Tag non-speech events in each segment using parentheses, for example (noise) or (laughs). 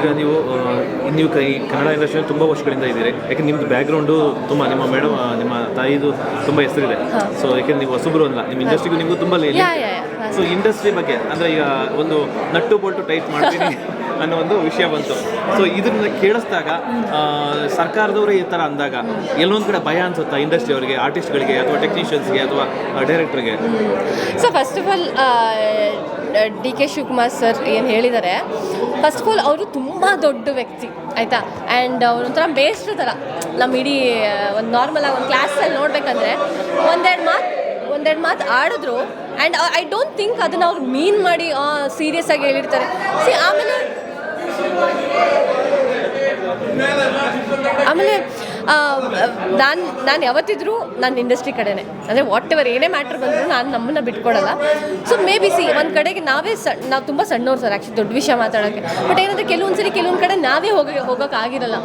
ಈಗ ನೀವು ನೀವು ಕೈ ಕನ್ನಡ ಇಂಡಸ್ಟ್ರಿಯಲ್ಲಿ ತುಂಬ ವರ್ಷಗಳಿಂದ ಇದ್ದೀರಿ. ಯಾಕೆ ನಿಮ್ಮದು ಬ್ಯಾಕ್ಗ್ರೌಂಡು ತುಂಬ ನಿಮ್ಮ ಮೇಡಮ್ ನಿಮ್ಮ ತಾಯಿದು ತುಂಬ ಹೆಸರಿದೆ. ಸೊ ಯಾಕೆ ನೀವು ಹೊಸಬ್ರು ಅಲ್ಲ ನಿಮ್ಮ ಇಂಡಸ್ಟ್ರಿಗೂ ನಿಮಗೂ ತುಂಬ ಸೊ ಇಂಡಸ್ಟ್ರಿ ಬಗ್ಗೆ ಅಂದರೆ ಈಗ ಒಂದು ನಟ್ಟು ಬೋಲ್ಟು ಟೈಟ್ ಮಾಡ್ತೀನಿ (laughs) ಅನ್ನೋ ಒಂದು ವಿಷಯ ಬಂತು. ಸೊ ಇದನ್ನ ಕೇಳಿಸ್ದಾಗ ಸರ್ಕಾರದವರು ಸರ್ಕಾರದವರೇ ಈ ಥರ ಅಂದಾಗ ಎಲ್ಲೊಂದು ಕಡೆ ಭಯ ಅನ್ಸುತ್ತಾ ಇಂಡಸ್ಟ್ರಿ ಅವರಿಗೆ ಆರ್ಟಿಸ್ಟ್ಗಳಿಗೆ ಅಥವಾ ಟೆಕ್ನಿಷಿಯನ್ಸ್ಗೆ ಅಥವಾ ಡೈರೆಕ್ಟರ್ಗೆ so first of all D K Shivakumar sir ಏನು ಹೇಳಿದ್ದಾರೆ ಫಸ್ಟ್ ಆಫ್ ಅವರು ತುಂಬ ದೊಡ್ಡ ವ್ಯಕ್ತಿ, ಆಯಿತಾ? ಆ್ಯಂಡ್ ಅವ್ರು ಒಂಥರ ಬೇಸ್ಟ್ ಥರ. ನಮ್ಮ ಇಡೀ ಒಂದು ನಾರ್ಮಲಾಗಿ ಒಂದು ಕ್ಲಾಸಲ್ಲಿ ನೋಡಬೇಕಂದ್ರೆ ಒಂದೆರಡು ಮಾತು ಒಂದೆರಡು ಮಾತು ಆಡಿದ್ರು ಆ್ಯಂಡ್ ಐ ಡೋಂಟ್ ಥಿಂಕ್ ಅದನ್ನು ಅವ್ರು ಮೀನ್ ಮಾಡಿ ಸೀರಿಯಸ್ ಆಗಿ ಹೇಳಿರ್ತಾರೆ. ಸಿ ಆಮೇಲೆ ಆಮೇಲೆ ನಾನು ನಾನು ಯಾವತ್ತಿದ್ರೂ ನಾನು ಇಂಡಸ್ಟ್ರಿ ಕಡೆನೇ. ಅಂದರೆ ವಾಟ್ ಎವರ್ ಏನೇ ಮ್ಯಾಟ್ರ್ ಬಂದರೂ ನಾನು ನಮ್ಮನ್ನು ಬಿಟ್ಕೊಡಲ್ಲ. ಸೊ ಮೇ ಬಿ ಸಿ ಒಂದು ಕಡೆಗೆ ನಾವೇ ಸಣ್ಣ ನಾವು ತುಂಬ ಸಣ್ಣವ್ರು ಸರ್ ಆ್ಯಕ್ಚುಲಿ ದೊಡ್ಡ ವಿಷಯ ಮಾತಾಡೋಕ್ಕೆ. ಬಟ್ ಏನಂದರೆ ಕೆಲವೊಂದು ಸರಿ ಕೆಲವೊಂದು ಕಡೆ ನಾವೇ ಹೋಗಿ ಹೋಗೋಕ್ಕಾಗಿರಲ್ಲ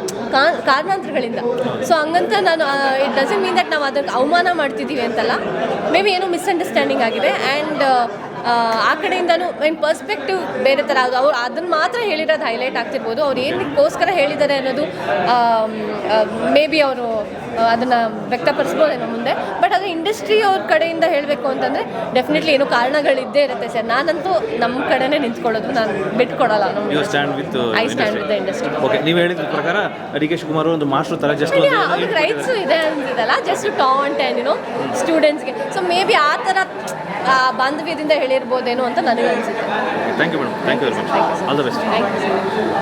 ಕಾರಣಾಂತರಗಳಿಂದ. ಸೊ ಹಂಗಂತ ನಾನು ಇಟ್ ಡಸನ್ ಮೀನ್ ದಟ್ ನಾವು ಅದಕ್ಕೆ ಅವಮಾನ ಮಾಡ್ತಿದ್ದೀವಿ ಅಂತಲ್ಲ. ಮೇ ಬಿ ಏನೋ ಮಿಸ್ಅಂಡರ್ಸ್ಟ್ಯಾಂಡಿಂಗ್ ಆಗಿದೆ. ಆ್ಯಂಡ್ ಆ ಕಡೆಯಿಂದನೂ ಏನು ಪರ್ಸ್ಪೆಕ್ಟಿವ್ ಬೇರೆ ಥರ ಅದು ಅವ್ರು ಅದನ್ನು ಮಾತ್ರ ಹೇಳಿರೋದು ಹೈಲೈಟ್ ಆಗ್ತಿರ್ಬೋದು. ಅವ್ರು ಏನಕ್ಕೋಸ್ಕರ ಹೇಳಿದ್ದಾರೆ ಅನ್ನೋದು ಮೇ ಬಿ ಅವರು ಅದನ್ನು ವ್ಯಕ್ತಪಡಿಸ್ಬೋದೇನೋ ಮುಂದೆ. ಬಟ್ ಅದು ಇಂಡಸ್ಟ್ರಿ ಅವ್ರ ಕಡೆಯಿಂದ ಹೇಳಬೇಕು ಅಂತಂದರೆ ಡೆಫಿನೆಟ್ಲಿ ಏನೋ ಕಾರಣಗಳಿದ್ದೇ ಇರುತ್ತೆ ಸರ್. ನಾನಂತೂ ನಮ್ಮ ಕಡೆನೇ ನಿಂತ್ಕೊಳ್ಳೋದು. ನಾನು ಬಿಟ್ಕೊಡಲ್ಲ. I stand with industry okay ನೀವು ಹೇಳಿದ ಪ್ರಕಾರ ಡಿ ಕೆ ಶಿವಕುಮಾರ್ ಒಂದು ಮಾಸ್ಟರ್ ಥರ ಜಸ್ಟ್ ಅವ್ರಿಗೆ ರೈಟ್ಸ್ ಇದೆ just taunt and you know ಸ್ಟೂಡೆಂಟ್ಸ್ಗೆ ಸೊ ಮೇ ಬಿ ಆ ಥರ ಬಾಂಧವ್ಯದಿಂದ ಬಾಂಧವ್ಯದಿಂದ ಹೇಳಿರ್ಬೋದೇನೋ ಅಂತ ನನಗೆ ಅನಿಸುತ್ತೆ. Thank you madam thank you very much all the best thank you